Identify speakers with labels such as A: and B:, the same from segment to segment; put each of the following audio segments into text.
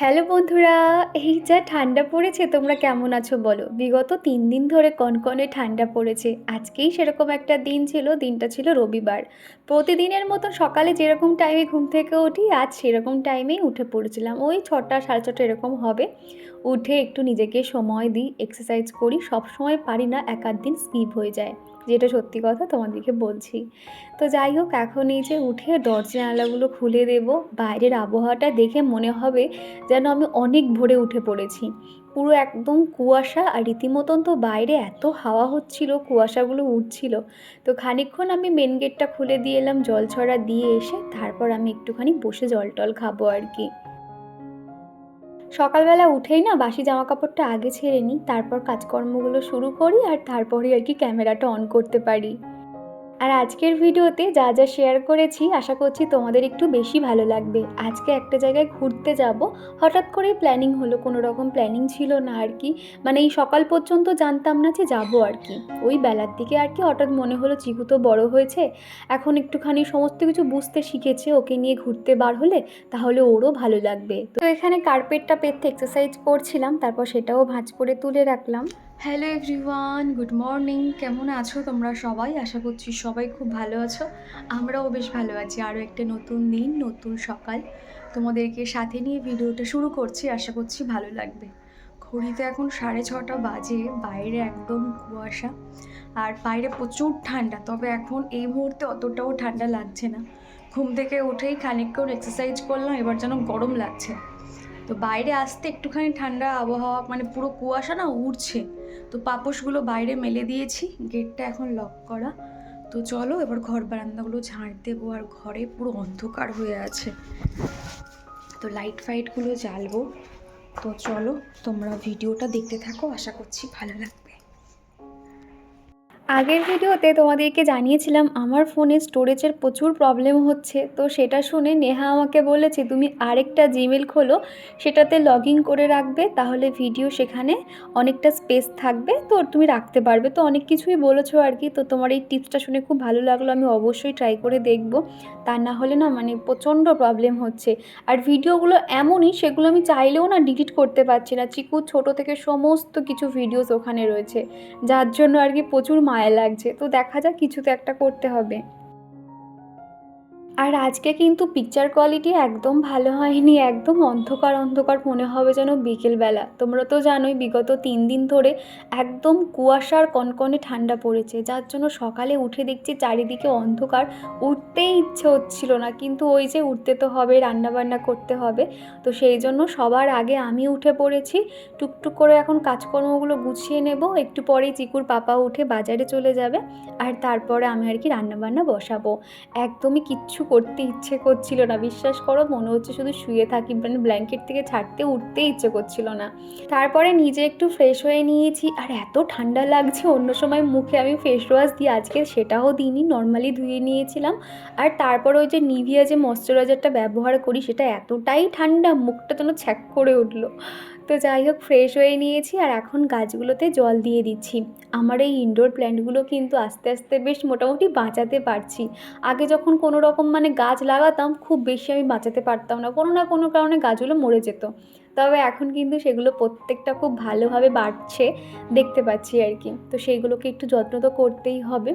A: Hello বন্ধুরা, এই যা ঠান্ডা পড়েছে, তোমরা কেমন আছো বলো? বিগত তিন দিন ধরে কনকনে ঠান্ডা পড়েছে। আজকেই সেরকম একটা দিন ছিল, দিনটা ছিল রবিবার। প্রতিদিনের মতো সকালে যেরকম টাইমে ঘুম থেকে উঠি, আজ সেরকম টাইমেই উঠে পড়েছিলাম। ওই ছটা, সাড়ে ছটা এরকম হবে। উঠে একটু নিজেকে সময় দিই এক্সারসাইজ করি সব সময় পারি না এক দিন স্কিপ হয়ে যায়। যেটা সত্যি কথা তোমাদেরকে বলছি। তো যাই হোক, এখন এই যে উঠে দরজা জানালাগুলো খুলে দেব, বাইরের আবহাওয়াটা দেখে মনে হবে যেন আমি অনেক ভোরে উঠে পড়েছি। পুরো একদম কুয়াশা আর রীতিমতন তো বাইরে এত হাওয়া হচ্ছিল, কুয়াশাগুলো উঠছিল। তো খানিকক্ষণ আমি মেন গেটটা খুলে দিয়ে এলাম, জল ছড়া দিয়ে এসে তারপর আমি একটুখানি বসে জল টল খাব আর কি। সকালবেলা উঠেই না বাসি জামা কাপড়টা আগে ছেড়ে নিই, তারপর কাজকর্মগুলো শুরু করি আর তারপরে আর কি ক্যামেরাটা অন করতে পারি। আর আজকের ভিডিওতে যা যা শেয়ার করেছি, আশা করছি তোমাদের একটু বেশি ভালো লাগবে। আজকে একটা জায়গায় ঘুরতে যাব। হঠাৎ করেই প্ল্যানিং হলো, কোনো রকম প্ল্যানিং ছিল না আর কি। মানে এই সকাল পর্যন্ত জানতাম না যে যাব আর কি। ওই বেলার দিকে আর কি হঠাৎ মনে হলো চিকু তো বড় হয়েছে, এখন একটুখানি সমস্ত কিছু বুঝতে শিখেছে ওকে নিয়ে ঘুরতে বার হলে, তাহলে ওরও ভালো লাগবে। তো এখানে কার্পেটটা পেতে এক্সারসাইজ করছিলাম, তারপর সেটাও ভাঁজ করে তুলে রাখলাম। হ্যালো এভরিওয়ান গুড মর্নিং কেমন আছো তোমরা সবাই? আশা করছি সবাই খুব ভালো আছো। আমরাও বেশ ভালো আছি। আরও একটা নতুন দিন, নতুন সকাল। তোমাদেরকে সাথে নিয়ে ভিডিওটা শুরু করছি। আশা করছি ভালো লাগবে। ঘড়িতে এখন সাড়ে ছটা বাজে। বাইরে একদম কুয়াশা। আর বাইরে প্রচুর ঠান্ডা। তবে এখন এই মুহূর্তে অতটাও ঠান্ডা লাগছে না। ঘুম থেকে উঠেই খানিকক্ষণ এক্সারসাইজ করলাম। এবার যেন গরম লাগছে। তো বাইরে আসতে একটুখানি ঠান্ডা আবহাওয়া মানে পুরো কুয়াশা না উড়ছে। তো পাপোশগুলো বাইরে মেলে দিয়েছি, গেটটা এখন লক করা। তো চলো এবার ঘর বারান্দাগুলো ঝাঁট দেবো আর ঘরে পুরো অন্ধকার হয়ে আছে। তো লাইট ফাইটগুলো জ্বালবো। তো চলো তোমরা ভিডিওটা দেখতে থাকো, আশা করছি ভালো লাগবে। আগের ভিডিওতে তোমাদেরকে জানিয়েছিলাম আমার ফোনে স্টোরেজের প্রচুর প্রবলেম হচ্ছে। তো সেটা শুনে নেহা আমাকে বলেছে, তুমি আরেকটা জিমেল খোলো, সেটাতে লগ করে রাখবে, তাহলে ভিডিও সেখানে অনেকটা স্পেস থাকবে, তো তুমি রাখতে পারবে। তো অনেক কিছুই বলেছ আর কি, তো তোমার এই টিপসটা শুনে খুব ভালো লাগল, আমি অবশ্যই ট্রাই করে দেখব। তা না হলে না মানে প্রচণ্ড প্রবলেম হচ্ছে। আর ভিডিওগুলো এমনই, সেগুলো আমি চাইলেও না ডিলিট করতে পারছি না। চিকু ছোট থেকে সমস্ত কিছু ভিডিওস ওখানে রয়েছে। যার জন্য আর কি প্রচুর মায়া লাগছে। তো দেখা যাক কিছু তো একটা করতে হবে। আর আজকে কিন্তু পিকচার কোয়ালিটি একদম ভালো হয়নি, একদম অন্ধকার অন্ধকার মনে হবে যেন বিকেলবেলা। তোমরা তো জানোই বিগত তিন দিন ধরে একদম কুয়াশার কনকনে ঠান্ডা পড়েছে, যার জন্য সকালে উঠে দেখছি চারিদিকে অন্ধকার, উঠতেই ইচ্ছে হচ্ছিল না। কিন্তু ওই যে উঠতে তো হবে, রান্নাবান্না করতে হবে, তো সেই জন্য সবার আগে আমি উঠে পড়েছি। টুকটুক করে এখন কাজকর্মগুলো গুছিয়ে নেব, একটু পরেই চিকুর পাপা উঠে বাজারে চলে যাবে, আর তারপরে আমি আর কি রান্নাবান্না বসাবো। একদমই কিচ্ছু করতে ইচ্ছে করছিল না। বিশ্বাস করো, মনে হচ্ছে শুধু শুয়ে থাকি মানে ব্ল্যাঙ্কেট থেকে ছাড়তে, উঠতে ইচ্ছে করছিল না। তারপরে নিজে একটু ফ্রেশ হয়ে নিয়েছি। আর এত ঠান্ডা লাগছে, অন্য সময় মুখে আমি ফেস ওয়াশ দিই আজকে সেটাও দিইনি নর্মালি ধুয়ে নিয়েছিলাম। আর তারপর ওই যে নিভিয়া যে ময়শ্চারাইজারটা ব্যবহার করি, সেটা এতটাই ঠান্ডা, মুখটা যেন ছ্যাক করে উঠল। তো যাই হোক ফ্রেশ হয়ে নিয়েছি আর এখন গাছগুলোতে জল দিয়ে দিচ্ছি। আমার এই ইনডোর প্ল্যান্টগুলো কিন্তু আস্তে আস্তে বেশ মোটামুটি বাঁচাতে পারছি। আগে যখন কোনো রকম মানে গাছ লাগাতাম, খুব বেশি আমি বাঁচাতে পারতাম না। কোনো না কোনো কারণে গাছগুলো মরে যেত। তবে এখন কিন্তু সেগুলো প্রত্যেকটা খুব ভালোভাবে বাড়ছে, দেখতে পাচ্ছি আর কি। তো সেইগুলোকে একটু যত্ন তো করতেই হবে।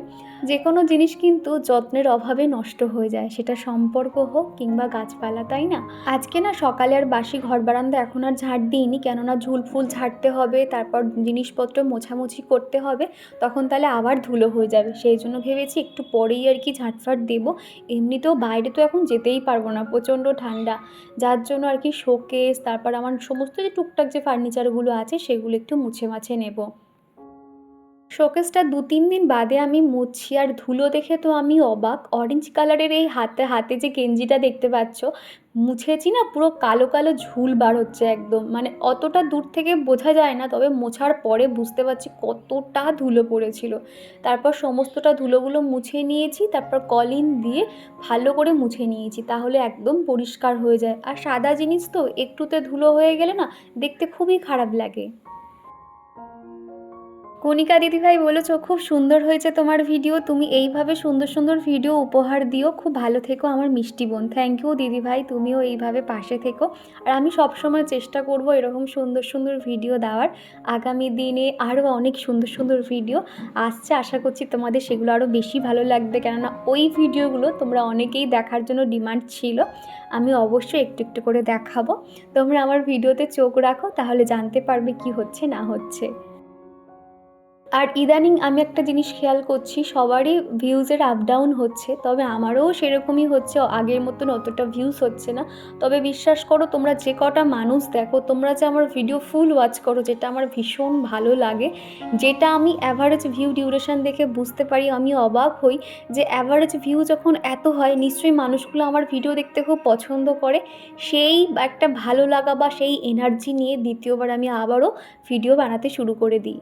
A: যে কোনো জিনিস কিন্তু যত্নের অভাবে নষ্ট হয়ে যায়, সেটা সম্পর্ক হোক কিংবা গাছপালা, তাই না? আজকে না সকালে আর বাসি ঘর বারান্দা এখন আর ঝাড় দিইনি, কেননা ঝুল ফুল ঝাড়তে হবে, তারপর জিনিসপত্র মোছামুছি করতে হবে, তখন তাহলে আবার ধুলো হয়ে যাবে। সেই জন্য ভেবেছি একটু পরেই আর কি ঝাঁটফাট দেবো। এমনিতেও বাইরে তো এখন যেতেই পারব না, প্রচণ্ড ঠান্ডা। যার জন্য আর কি শোকেস, তারপর আমার সমস্ত যে টুকটাক যে ফার্নিচারগুলো আছে সেগুলো একটু মুছে মাছে নেব। শোকেসটা দু তিন দিন বাদে আমি মুছছি আর ধুলো দেখে তো আমি অবাক। অরেঞ্জ কালারের এই হাতে হাতে যে গেঞ্জিটা দেখতে পাচ্ছ, মুছেছি না, পুরো কালো কালো ঝুল বার হচ্ছে একদম। মানে অতটা দূর থেকে বোঝা যায় না, তবে মোছার পরে বুঝতে পারছি কতটা ধুলো পড়েছিল। তারপর সমস্তটা ধুলোগুলো মুছে নিয়েছি, তারপর কলিন দিয়ে ভালো করে মুছে নিয়েছি, তাহলে একদম পরিষ্কার হয়ে যায়। আর সাদা জিনিস তো, একটুতে ধুলো হয়ে গেলে না, দেখতে খুবই খারাপ লাগে। কণিকা দিদিভাই বলেছ, খুব সুন্দর হয়েছে তোমার ভিডিও। তুমি এইভাবে সুন্দর সুন্দর ভিডিও উপহার দিও। খুব ভালো থেকো আমার মিষ্টি বোন। থ্যাংক ইউ দিদিভাই, তুমিও এইভাবে পাশে থেকো। আর আমি সবসময় চেষ্টা করব এরকম সুন্দর সুন্দর ভিডিও দেওয়ার। আগামী দিনে আরও অনেক সুন্দর সুন্দর ভিডিও আসছে। আশা করছি তোমাদের সেগুলো আরও বেশি ভালো লাগবে। কেননা ওই ভিডিওগুলো তোমরা অনেকেই দেখার জন্য ডিমান্ড ছিল। আমি অবশ্যই একটু একটু করে দেখাবো। তোমরা আমার ভিডিওতে চোখ রাখো, তাহলে জানতে পারবে কি হচ্ছে, না হচ্ছে। আর ইদানিং আমি একটা জিনিস খেয়াল করছি, সবারই ভিউজের আপ ডাউন হচ্ছে, তবে আমারও সেরকমই হচ্ছে, আগের মতন অতটা ভিউজ হচ্ছে না। তবে বিশ্বাস করো, তোমরা যে কটা মানুষ দেখো, তোমরা যে আমার ভিডিও ফুল ওয়াচ করো, যেটা আমার ভীষণ ভালো লাগে, যেটা আমি অ্যাভারেজ ভিউ ডিউরেশন দেখে বুঝতে পারি, আমি অবাক হই যে অ্যাভারেজ ভিউ যখন এত হয়, নিশ্চয়ই মানুষগুলো আমার ভিডিও দেখতে খুব পছন্দ করে, সেই একটা ভালো লাগা বা সেই এনার্জি নিয়ে দ্বিতীয়বার আমি আবারও ভিডিও বানাতে শুরু করে দিই।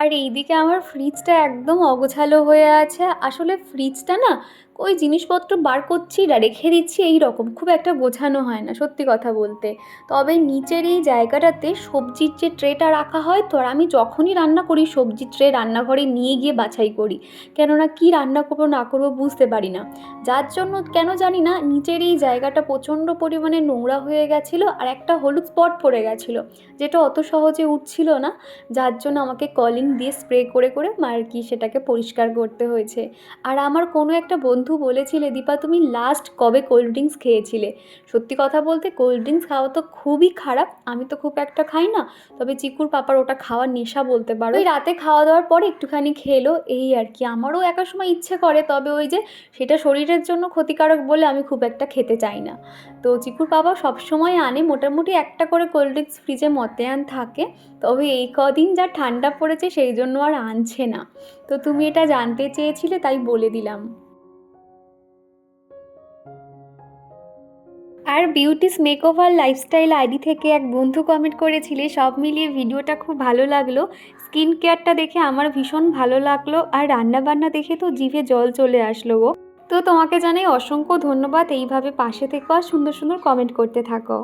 A: আর এইদিকে আমার ফ্রিজটা একদম অগোছালো হয়ে আছে। আসলে ফ্রিজটা না ওই জিনিসপত্র বার করছি রেখে দিচ্ছি এই রকম খুব একটা গোছানো হয় না, সত্যি কথা বলতে। তবে নিচের এই জায়গাটাতে সবজির যে ট্রেটা রাখা হয়, তো আর আমি যখনই রান্না করি, সবজির ট্রে রান্নাঘরে নিয়ে গিয়ে বাছাই করি। কেননা কি রান্না করব, না করব বুঝতে পারি না। যার জন্য কেন জানি না, নিচের এই জায়গাটা প্রচণ্ড পরিমাণে নোংরা হয়ে গেছিল আর একটা হলুদ স্পট পড়ে গেছিল, যেটা অত সহজে উঠছিল না। যার জন্য আমাকে কলিং দিয়ে স্প্রে করে করে, আর কি সেটাকে পরিষ্কার করতে হয়েছে। আর আমার কোনো একটা বন্ধু বলেছিলে, দীপা, তুমি লাস্ট কবে কোল্ড ড্রিঙ্কস খেয়েছিলে? সত্যি কথা বলতে কোল্ড ড্রিঙ্কস খাওয়া তো খুবই খারাপ। আমি তো খুব একটা খাই না। তবে চিকুর পাপার ওটা খাওয়ার নেশা বলতে পারো। ওই রাতে খাওয়া দাওয়ার পরে একটুখানি খেলো, এই আর কি। আমারও একা সময় ইচ্ছে করে, তবে ওই যে সেটা শরীরের জন্য ক্ষতিকারক বলে আমি খুব একটা খেতে চাই না। তো চিকুর বাবা সবসময় আনে, মোটামুটি একটা করে কোল্ড ড্রিঙ্কস ফ্রিজে মতেয়ান থাকে। তবে এই কদিন যা ঠান্ডা পড়েছে, সেই জন্য আর আনছে না। তো তুমি এটা জানতে চেয়েছিলে, তাই বলে দিলাম। আর বিউটিস মেকওভার লাইফস্টাইল আইডি থেকে এক বন্ধু কমেন্ট করেছিলে, সব মিলিয়ে ভিডিওটা খুব ভালো লাগল। স্কিন কেয়ারটা দেখে আমার ভীষণ ভালো লাগল আর রান্নাবান্না দেখে তো জিভে জল চলে আসলো গো। তো তোমাকে জানাই অসংখ্য ধন্যবাদ, এইভাবে পাশে থেকো আর সুন্দর সুন্দর কমেন্ট করতে থাকো।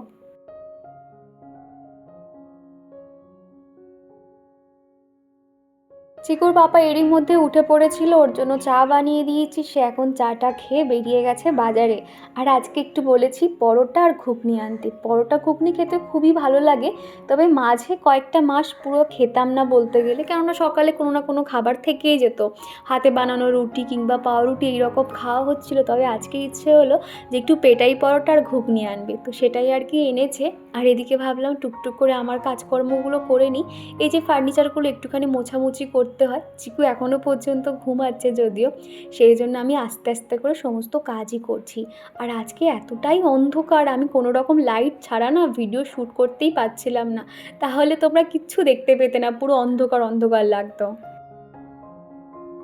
A: চিকুর পাপা এরই মধ্যে উঠে পড়েছিল, ওর জন্য চা বানিয়ে দিয়েছি, সে এখন চাটা খেয়ে বেরিয়ে গেছে বাজারে। আর আজকে একটু বলেছি, পরোটা আর ঘুগনি আনতে। পরোটা, ঘুগনি খেতে খুবই ভালো লাগে, তবে মাঝে কয়েকটা মাস পুরো খেতাম না বলতে গেলে, কেননা সকালে কোনো না কোনো খাবার থেকেই যেত। হাতে বানানো রুটি কিংবা পাউরুটি এইরকম খাওয়া হচ্ছিল, তবে আজকে ইচ্ছে হলো যে একটু পেটাই পরোটা আর ঘুগনি আনবে। তো সেটাই আর কি এনেছে। আর এদিকে ভাবলাম টুকটুক করে আমার কাজকর্মগুলো করে নিই। এই যে ফার্নিচারগুলো একটুখানি মোছামুছি করতে হয়। চিকু এখনও পর্যন্ত ঘুমাচ্ছে যদিও। সেই জন্য আমি আস্তে আস্তে করে সমস্ত কাজই করছি। আর আজকে এতটাই অন্ধকার, আমি কোনো রকম লাইট ছাড়া না ভিডিও শ্যুট করতেই পারছিলাম না। তাহলে তোমরা কিচ্ছু দেখতে পেতে না, পুরো অন্ধকার অন্ধকার লাগতো।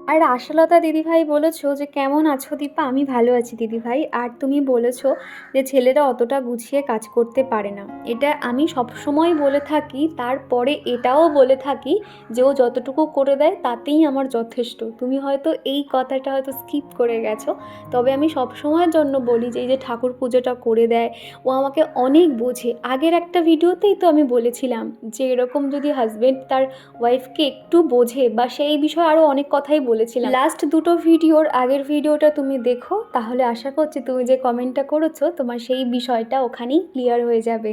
A: আর আশালতা দিদিভাই বলেছ যে, কেমন আছো দীপা? আমি ভালো আছি দিদিভাই। আর তুমি বলেছ যে, ছেলেরা অতটা গুছিয়ে কাজ করতে পারে না। এটা আমি সবসময় বলে থাকি, তারপরে এটাও বলে থাকি যে, ও যতটুকু করে দেয়, তাতেই আমার যথেষ্ট। তুমি হয়তো এই কথাটা হয়তো স্কিপ করে গেছো, তবে আমি সবসময়ের জন্য বলি যে, এই যে, ঠাকুর পুজোটা করে দেয়, ও আমাকে অনেক বোঝে। আগের একটা ভিডিওতেই তো আমি বলেছিলাম যে, এরকম যদি হাজবেন্ড তার ওয়াইফকে একটু বোঝে বা সেই বিষয়ে আরও অনেক কথাই বলেছিলাম। লাস্ট দুটো ভিডিওর আগের ভিডিওটা তুমি দেখো, তাহলে আশা করছি তুমি যে কমেন্টটা করেছ, তোমার সেই বিষয়টা ওখানেই ক্লিয়ার হয়ে যাবে।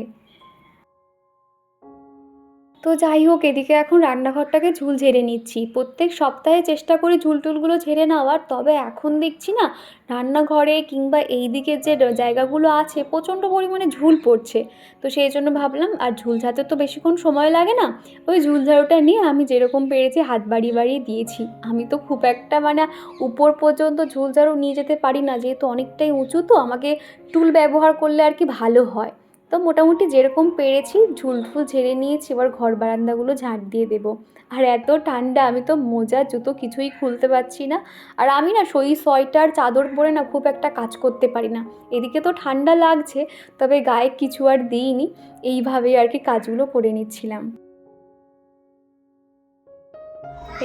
A: তো যাই হোক, এদিকে এখন রান্নাঘরটাকে ঝুল ঝেড়ে নিচ্ছি। প্রত্যেক সপ্তাহে চেষ্টা করি ঝুল টুলগুলো ঝেড়ে নেওয়ার, তবে এখন দেখছি না, রান্নাঘরে কিংবা এই দিকের যে জায়গাগুলো আছে, প্রচণ্ড পরিমাণে ঝুল পড়ছে। তো সেই জন্য ভাবলাম, আর ঝুল ঝাড়তে তো বেশিক্ষণ সময় লাগে না, ওই ঝুল ঝাড়ুটা নিয়ে আমি যেরকম পেরেছি হাত বাড়িয়ে বাড়িয়ে দিয়েছি। আমি তো খুব একটা মানে উপর পর্যন্ত ঝুল ঝাড়ু নিয়ে যেতে পারি না, যেহেতু অনেকটাই উঁচু, তো আমাকে টুল ব্যবহার করলে আর কি ভালো হয়। তো মোটামুটি যেরকম পেরেছি, ঝুল ঝুল ঝেড়ে নিয়েছি, এবার ঘর বারান্দাগুলো ঝাঁট দিয়ে দেবো। আর এত ঠান্ডা, আমি তো মোজা, জুতো কিছুই খুলতে পারছি না। আর আমি না সই সোয়েটার, চাদর পরে না খুব একটা কাজ করতে পারি না। এদিকে তো ঠান্ডা লাগছে, তবে গায়ে কিছু আর দিইনি। এইভাবেই আর কি কাজগুলো করে নিচ্ছিলাম।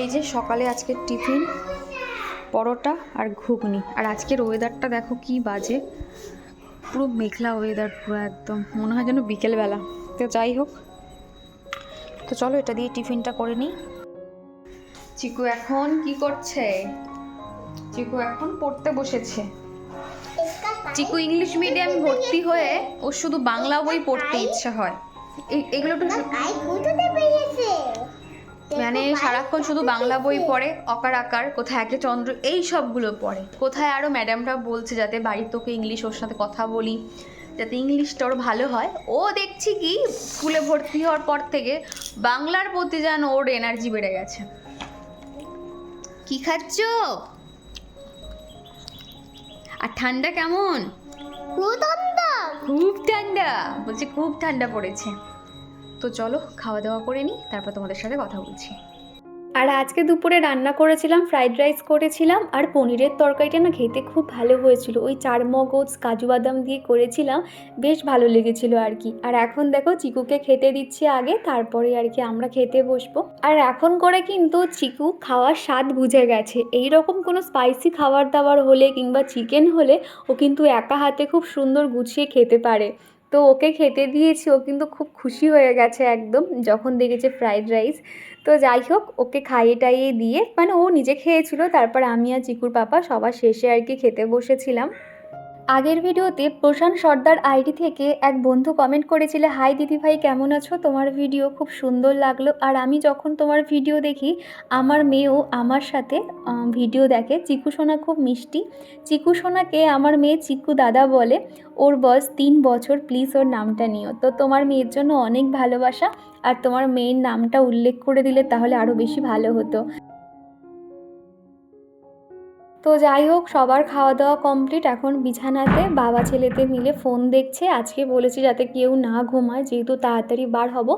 A: এই যে সকালে আজকের টিফিন, পরোটা আর ঘুগনি। আর আজকের ওয়েদারটা দেখো কি বাজে। পুরো মেঘলা ওয়েদার পুরো একদম মনে হয় যেন বিকেলবেলা তো যাই হোক তো চলো এটা দিয়ে টিফিনটা করে নিই চিকু এখন কি করছে চিকু এখন পড়তে বসেছে চিকু ইংলিশ মিডিয়াম ভর্তি হয়ে ও শুধু বাংলা বই পড়তে ইচ্ছা হয় এই- এগুলো একটু মানে সারাক্ষণ শুধু বাংলা বই পড়ে অকার আকার কোথায় একে চন্দ্র এই সবগুলো পড়ে। কোথায় আরও ম্যাডামরা বলছে যাতে বাড়ির তোকে ইংলিশ ওর সাথে কথা বলি যাতে ইংলিশটা ওর ভালো হয়। ও দেখছি কি স্কুলে ভর্তি হওয়ার পর থেকে বাংলার প্রতি যেন ওর এনার্জি বেড়ে গেছে। কি খাচ্ছ? আর ঠান্ডা কেমন?
B: ভূতন্দ
A: খুব ঠান্ডা। বলছি খুব ঠান্ডা পড়েছে। তো চলো খাওয়া দাওয়া করে নিই, তারপর তোমাদের সাথে কথা বলছি। আর আজকে দুপুরে রান্না করেছিলাম, ফ্রাইড রাইস করেছিলাম, আর পনিরের তরকারিটা না খেতে খুব ভালো হয়েছিল। ওই চার মগজ, কাজু বাদাম দিয়ে করেছিলাম, বেশ ভালো লেগেছিল আর কি। আর এখন দেখো চিকুকে খেতে দিচ্ছি আগে, তারপরে আর কি আমরা খেতে বসবো। আর এখন করে কিন্তু চিকু খাওয়ার স্বাদ বুঝে গেছে। এই রকম কোনো স্পাইসি খাবার দাবার হলে কিংবা চিকেন হলে ও কিন্তু একা হাতে খুব সুন্দর গুছিয়ে খেতে পারে। তো ওকে খেতে দিয়েছি, ও কিন্তু খুব খুশি হয়ে গেছে একদম, যখন দেখেছে ফ্রাইড রাইস তো যাই হোক, ওকে খাইয়ে টাইয়ে দিয়ে মানে ও নিজে খেয়েছিল, তারপর আমি আর চিকুর পাপা সবার শেষে আর কি খেতে বসেছিলাম। আগের ভিডিওতে প্রশান্ত সর্দার আইডি থেকে এক বন্ধু কমেন্ট করেছিলে হাই দিদিভাই, কেমন আছো? তোমার ভিডিও খুব সুন্দর লাগল। আর আমি যখন তোমার ভিডিও দেখি, আমার মেয়েও আমার সাথে ভিডিও দেখে। চিকু সোনা খুব মিষ্টি। চিকু সোনাকে আমার মেয়ে চিকু দাদা বলে। ওর বয়স তিন বছর প্লিজ ওর নামটা নিও। তো তোমার মেয়ের জন্য অনেক ভালোবাসা। আর তোমার মেয়ের নামটা উল্লেখ করে দিলে তাহলে আরও বেশি ভালো হতো। তো যাই হোক, সবার খাওয়া দাওয়া কমপ্লিট এখন বিছানাতে বাবা ছেলেতে মিলে ফোন দেখছে। আজকে বলেছি যাতে কেউ না ঘুমায়, যেহেতু তাড়াতাড়ি বার হব।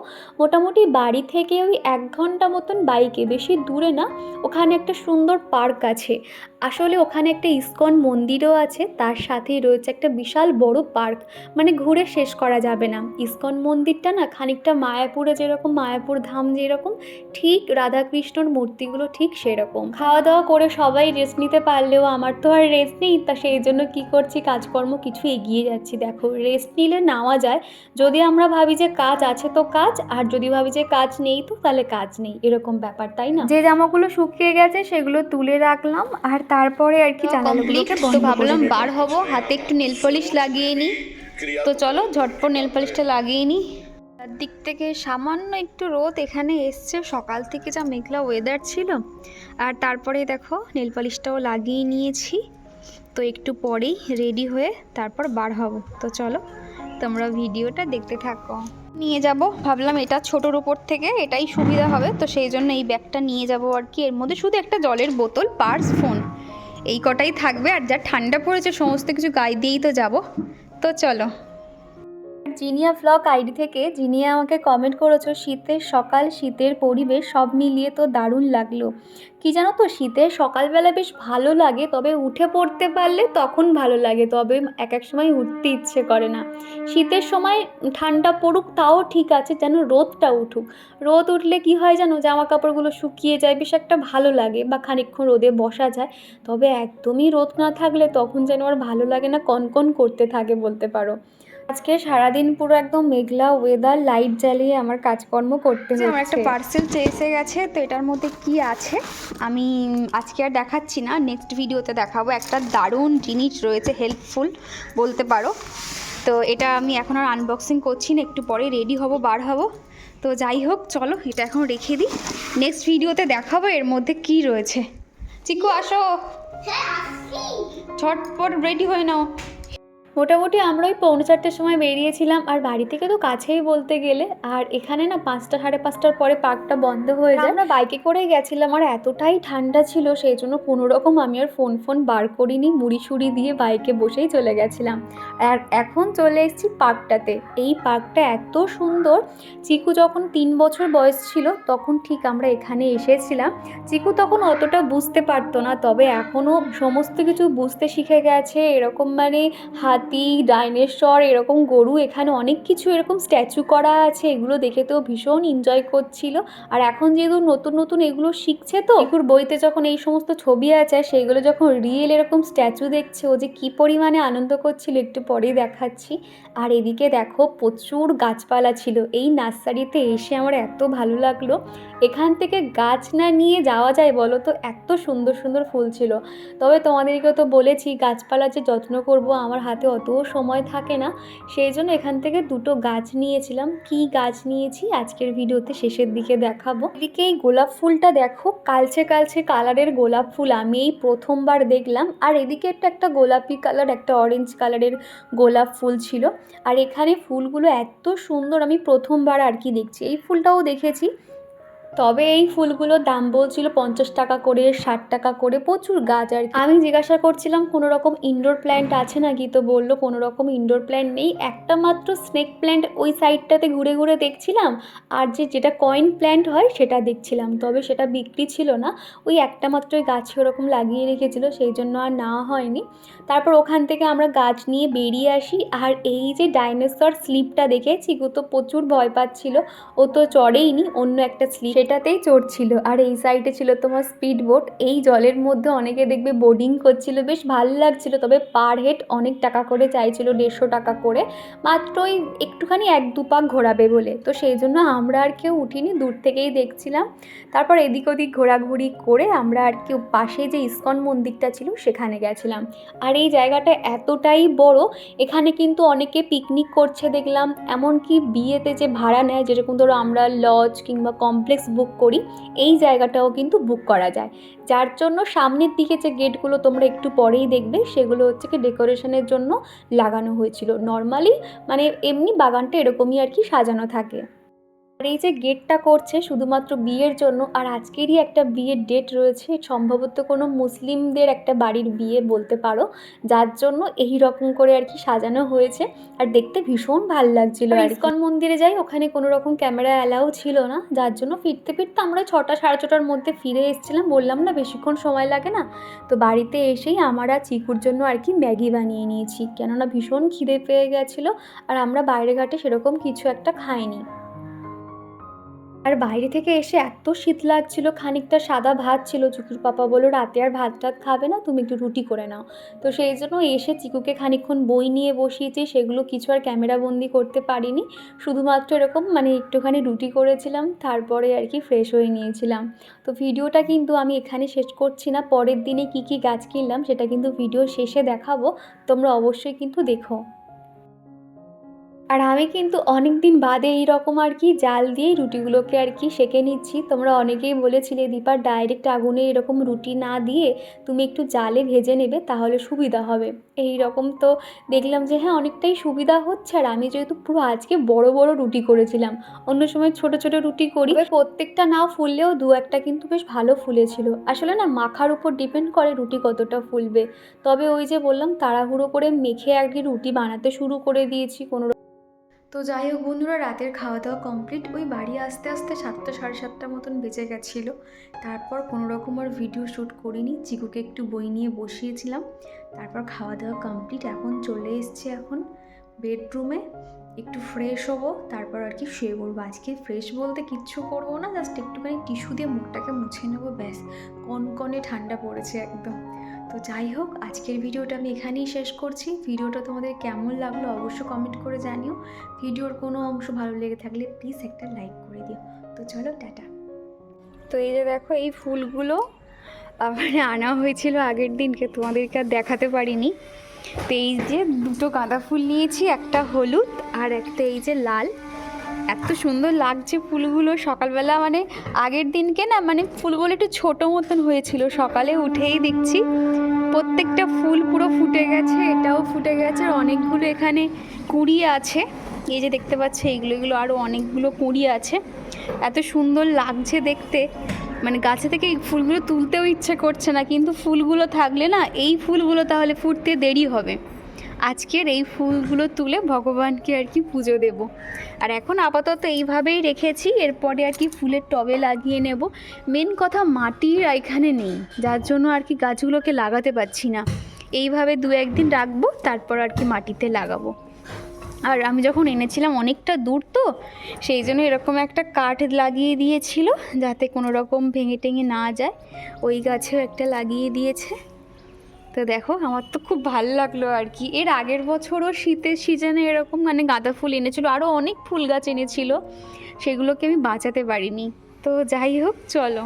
A: মোটামুটি বাড়ি থেকে ওই এক ঘণ্টা মতন বাইকে, বেশি দূরে না। ওখানে একটা সুন্দর পার্ক আছে। আসলে ওখানে একটা ইস্কন মন্দিরও আছে। তার সাথেই রয়েছে একটা বিশাল বড় পার্ক। মানে ঘুরে শেষ করা যাবে না। ইস্কন মন্দিরটা না খানিকটা মায়াপুরে যেরকম, মায়াপুর ধাম যেরকম, ঠিক রাধাকৃষ্ণর মূর্তিগুলো ঠিক সেরকম। খাওয়া দাওয়া করে সবাই রেস্ট নিতে পারলেও আমার তো আর রেস্ট নেই তা সেই জন্য কি করছি? কাজকর্ম কিছু এগিয়ে যাচ্ছি। দেখো রেস্ট নিলে নেওয়া যায়। যদি আমরা ভাবি যে কাজ আছে তো কাজ আর যদি ভাবি যে কাজ নেই তো তাহলে কাজ নেই। এরকম ব্যাপার তাই না? যে জামাগুলো শুকিয়ে গেছে সেগুলো তুলে রাখলাম আর তারপরে আর কি জানালাগুলোকে বন্ধ ভাবলাম বার হব হাতে একটু নেল পলিশ লাগিয়ে নিই তো চলো ঝটপট নেল পলিশটা লাগিয়ে নিই তার দিক থেকে সামান্য একটু রোদ এখানে এসছে। সকাল থেকে যা মেঘলা ওয়েদার ছিল। আর তারপরে দেখো নেল পলিশটাও লাগিয়ে নিয়েছি। তো একটু পরেই রেডি হয়ে তারপর বার হব। তো চলো, তোমরা ভিডিওটা দেখতে থাকো। নিয়ে যাব। ভাবলাম এটা ছোটোর উপর থেকে এটাই সুবিধা হবে। তো সেই জন্য এই ব্যাগটা নিয়ে যাব আর কি। এর মধ্যে শুধু একটা জলের বোতল পার্স ফোন এই কটাই থাকবে। আর যা ঠান্ডা পড়েছে, সমস্ত কিছু গায়ে দিয়েই তো যাব। তো চলো। জিনিয়া ফ্লক আইডি থেকে জিনিয়া আমাকে কমেন্ট করেছ, শীতের সকাল, শীতের পরিবেশ সব মিলিয়ে তো দারুণ লাগল। কি জানো তো, শীতের সকালবেলা বেশ ভালো লাগে, তবে উঠে পড়তে পারলে তখন ভালো লাগে, তবে এক এক সময় উঠতে ইচ্ছে করে না। শীতের সময় ঠান্ডা পড়ুক, তাও ঠিক আছে, যেন রোদটা উঠুক। রোদ উঠলে কি হয় জানো জামা কাপড়গুলো শুকিয়ে যায়, বেশ একটা ভালো লাগে, বা খানিকক্ষণ রোদে বসা যায়, তবে একদমই রোদ না থাকলে তখন যেন আর ভালো লাগে না, কনকন করতে থাকে বলতে পারো। আজকে সারাদিন পুরো একদম মেঘলা ওয়েদার লাইট জ্বালিয়ে আমার কাজকর্ম করতে হচ্ছে আমার একটা পার্সেল এসে গেছে তো এটার মধ্যে কি আছে? আমি আজকে আর দেখাচ্ছি না নেক্সট ভিডিওতে দেখাবো। একটা দারুণ জিনিস রয়েছে হেল্পফুল বলতে পারো। তো এটা আমি এখন আর আনবক্সিং করছি না একটু পরে রেডি হব বার হব। তো যাই হোক চলো এটা এখন রেখে দিই। নেক্সট ভিডিওতে দেখাবো এর মধ্যে কি রয়েছে। চিকু আসো।
B: হ্যাঁ আসছি।
A: ঝটপট রেডি হয়ে নাও। মোটামুটি আমরা ওই পৌনে চারটের সময় বেরিয়েছিলাম, আর বাড়ি থেকে তো কাছেই বলতে গেলে। আর এখানে না পাঁচটা, সাড়ে পাঁচটার পরে পার্কটা বন্ধ হয়ে যায়। আমরা বাইকে করেই গেছিলাম, আর এতটাই ঠান্ডা ছিল, সেই জন্য কোনো রকম আমি আর ফোন ফোন বার করিনি, মুড়ি সুড়ি দিয়ে বাইকে বসেই চলে গেছিলাম। আর এখন চলে এসেছি পার্কটাতে। এই পার্কটা এত সুন্দর, চিকু যখন তিন বছর বয়স ছিল, তখন ঠিক আমরা এখানে এসেছিলাম। চিকু তখন অতটা বুঝতে পারতো না, তবে এখনও সমস্ত কিছু বুঝতে শিখে গেছে, এরকম মানে হাত হাতি ডাইনোসর, এরকম গরু, এখানে অনেক কিছু এরকম স্ট্যাচু করা আছে, এগুলো দেখে তো ভীষণ এনজয় করছিল। আর এখন যেহেতু নতুন নতুন এগুলো শিখছে তো এগুলোর বইতে যখন এই সমস্ত ছবি আছে সেগুলো যখন রিয়েল এরকম স্ট্যাচু দেখছে, ও যে কী পরিমাণে আনন্দ করছিল, একটু পরেই দেখাচ্ছি। আর এদিকে দেখো প্রচুর গাছপালা ছিল। এই নার্সারিতে এসে আমার এত ভালো লাগল। এখান থেকে গাছ না নিয়ে যাওয়া যায় বলো তো? এত সুন্দর সুন্দর ফুল ছিল। তবে তোমাদেরকে তো বলেছি, গাছপালা যে যত্ন করব আমার হাতে অতও সময় থাকে না। সেই জন্য এখান থেকে দুটো গাছ নিয়েছিলাম। কি গাছ নিয়েছি? আজকের ভিডিওতে শেষের দিকে দেখাবো। এদিকে এই গোলাপ ফুলটা দেখো, কালচে কালচে কালারের গোলাপ ফুল। আমি এই প্রথমবার দেখলাম। আর এদিকে একটা একটা গোলাপি কালার, একটা অরেঞ্জ কালারের গোলাপ ফুল ছিল। আর এখানে ফুলগুলো এত সুন্দর আমি প্রথমবার আর কি দেখছি। এই ফুলটাও দেখেছি। তবে এই ফুলগুলোর দাম বলছিল পঞ্চাশ টাকা করে, ষাট টাকা করে, প্রচুর গাছ আর আমি জিজ্ঞাসা করছিলাম, কোনো রকম ইনডোর প্ল্যান্ট আছে নাকি তো বলল, কোনো রকম ইনডোর প্ল্যান্ট নেই। একটা মাত্র স্নেক প্ল্যান্ট ওই সাইডটাতে ঘুরে ঘুরে দেখছিলাম। আর যে যেটা কয়েন প্ল্যান্ট হয়, সেটা দেখছিলাম। তবে সেটা বিক্রি ছিল না। ওই একটা মাত্রই গাছ ওরকম লাগিয়ে রেখেছিল, সেই জন্য আর নেওয়া হয়নি। তারপর ওখান থেকে আমরা গাছ নিয়ে বেরিয়ে আসি। আর এই যে ডাইনোসর স্লিপটা দেখে চিকু তো প্রচুর ভয় পাচ্ছিল। ও তো চড়েইনি, অন্য একটা স্লিপ সেটাতেই চড়ছিল আর এই সাইডে ছিল তোমার স্পিড বোট এই জলের মধ্যে অনেকে দেখবে বোর্ডিং করছিল, বেশ ভালো লাগছিল, তবে পার হেড অনেক টাকা করে চাইছিল, দেড়শো টাকা করে। মাত্র ওই একটুখানি এক দু পাক ঘোরাবে বলে। তো সেই জন্য আমরা আর কেউ উঠিনি, দূর থেকেই দেখছিলাম। তারপর এদিক ওদিক ঘোরাঘুরি করে আমরা আর কেউ পাশে যে ইস্কন মন্দিরটা ছিল, সেখানে গেছিলাম। আর এই জায়গাটা এতটাই বড়, এখানে কিন্তু অনেকে পিকনিক করছে দেখলাম। এমনকি বিয়েতে যে ভাড়া নেয়, যেরকম ধরো আমরা লজ কিংবা কমপ্লেক্স বুক করি, এই জায়গাটাও কিন্তু বুক করা যায়। যার জন্য সামনের দিকে যে গেটগুলো তোমরা একটু পরেই দেখবে, সেগুলো হচ্ছে কি ডেকোরেশনের জন্য লাগানো হয়েছিল। নর্মালি মানে এমনি বাগানটা এরকমই আর কি সাজানো থাকে। এই যে গেটটা করছে শুধুমাত্র বিয়ের জন্য, আর আজকেরই একটা বিয়ের ডেট রয়েছে, সম্ভবত কোনো মুসলিমদের একটা বাড়ির বিয়ে বলতে পারো, যার জন্য এই রকম করে আর কি সাজানো হয়েছে, আর দেখতে ভীষণ ভালো লাগছিল ইস্কন মন্দিরে যাই, ওখানে কোনো রকম ক্যামেরা অ্যালাউ ছিল না, যার জন্য ফিরতে ফিরতে আমরা ছটা, সাড়ে ছটার মধ্যে ফিরে এসেছিলাম, বললাম না বেশিক্ষণ সময় লাগে না, তো বাড়িতে এসেই আমার চিকুর জন্য আর কি ম্যাগি বানিয়ে নিয়েছি, কেননা ভীষণ খিদে পেয়ে গেছিল, আর আমরা বাইরে ঘাটে সেরকম কিছু একটা খাইনি। আর বাইরে থেকে এসে এত শীত লাগছিল, খানিকটা সাদা ভাত ছিল। চুকুর পাপা বলল, রাতে আর ভাত টাত খাবে না, তুমি একটু রুটি করে নাও। তো সেই জন্য এসে চিকুকে খানিকক্ষণ বই নিয়ে বসিয়েছি, সেগুলো কিছু আর ক্যামেরা বন্দি করতে পারিনি। শুধুমাত্র এরকম মানে একটুখানি রুটি করেছিলাম, তারপরে আর কি ফ্রেশ হয়ে নিয়েছিলাম। তো ভিডিওটা কিন্তু আমি এখানে শেষ করছি না, পরের দিনে কি কি গাছ কিনলাম সেটা কিন্তু ভিডিও শেষে দেখাবো, তোমরা অবশ্যই কিন্তু দেখো। আর আমি কিন্তু অনেক দিন বাদে এই রকম আর কি জাল দিয়ে রুটিগুলোকে আর কি সেঁকে নিচ্ছি। তোমরা অনেকেই বলেছিলে দীপার ডাইরেক্ট আগুনে এরকম রুটি না দিয়ে তুমি একটু জালে ভেজে নেবে, তাহলে সুবিধা হবে। এই রকম তো দেখলাম যে হ্যাঁ অনেকটাই সুবিধা হচ্ছে। আর আমি যেহেতু পুরো আজকে বড় বড় রুটি করেছিলাম, অন্য সময় ছোট ছোট রুটি করি। প্রত্যেকটা না ফুললেও দু একটা কিন্তু বেশ ভালো ফুলেছিল। আসলে না, মাখার উপর ডিপেন্ড করে রুটি কতটা ফুলবে। তবে ওই যে বললাম, তাড়াহুড়ো করে মেখে আর কি রুটি বানাতে শুরু করে দিয়েছি। কোনো তো যাই হোক বন্ধুরা, রাতের খাওয়া দাওয়া কমপ্লিট ওই বাড়ি আসতে আসতে সাতটা সাড়ে সাতটা মতন বেঁচে গেছিল। তারপর কোনো রকম আর ভিডিও শ্যুট করিনি। চিকুকে একটু বই নিয়ে বসিয়েছিলাম। তারপর খাওয়া দাওয়া কমপ্লিট এখন চলে এসছে এখন বেডরুমে একটু ফ্রেশ হব, তারপর আর কি শুয়ে পড়ব। আজকে ফ্রেশ বলতে কিচ্ছু করব না জাস্ট একটুখানি টিস্যু দিয়ে মুখটাকে মুছে নেব, ব্যাস। কনকনে ঠান্ডা পড়েছে একদম। তো যাই হোক, আজকের ভিডিওটা আমি এখানেই শেষ করছি। ভিডিওটা তোমাদের কেমন লাগল অবশ্যই কমেন্ট করে জানিও। ভিডিওর কোনো অংশ ভালো লেগে থাকলে প্লিজ একটা লাইক করে দিও। তো চলো, টাটা। তো এই যে দেখো, এই ফুলগুলো আবার আনা হয়েছিল আগের দিনকে, তোমাদেরকে আর দেখাতে পারিনি। তো এই যে দুটো গাঁদা ফুল নিয়েছি, একটা হলুদ আর একটা এই যে লাল। এত সুন্দর লাগছে ফুলগুলো। সকালবেলা মানে আগের দিনকে না মানে ফুলগুলো একটু ছোটো মতন হয়েছিল। সকালে উঠেই দেখছি প্রত্যেকটা ফুল পুরো ফুটে গেছে, এটাও ফুটে গেছে। আর অনেকগুলো এখানে কুড়ি আছে। এই যে দেখতে পাচ্ছ এইগুলো এগুলো আরও অনেকগুলো কুড়ি আছে। এত সুন্দর লাগছে দেখতে। মানে গাছে থেকে এই ফুলগুলো তুলতেও ইচ্ছে করছে না, কিন্তু ফুলগুলো থাকলে না এই ফুলগুলো তাহলে ফুটতে দেরি হবে। আজকের এই ফুলগুলো তুলে ভগবানকে আর কি পুজো দেব। আর এখন আপাতত এইভাবেই রেখেছি, এরপরে আর কি ফুলের টবে লাগিয়ে নেব। মেন কথা মাটির এখানে নেই, যার জন্য আর কি গাছগুলোকে লাগাতে পারছি না। এইভাবে দু একদিন রাখব, তারপর আর কি মাটিতে লাগাবো। আর আমি যখন এনেছিলাম অনেকটা দূর তো, সেই জন্য এরকম একটা কাঠ লাগিয়ে দিয়েছিল, যাতে কোনো রকম ভেঙে টেঙে না যায়। ওই গাছেও একটা লাগিয়ে দিয়েছে। তো দেখো, আমার তো খুব ভালো লাগল আর কি। এর আগের বছরও শীতের সিজনে এরকম মানে গাঁদা ফুল এনেছিল আরও অনেক ফুল গাছ এনেছিল, সেগুলোকে আমি বাঁচাতে পারিনি। তো যাই হোক, চলো।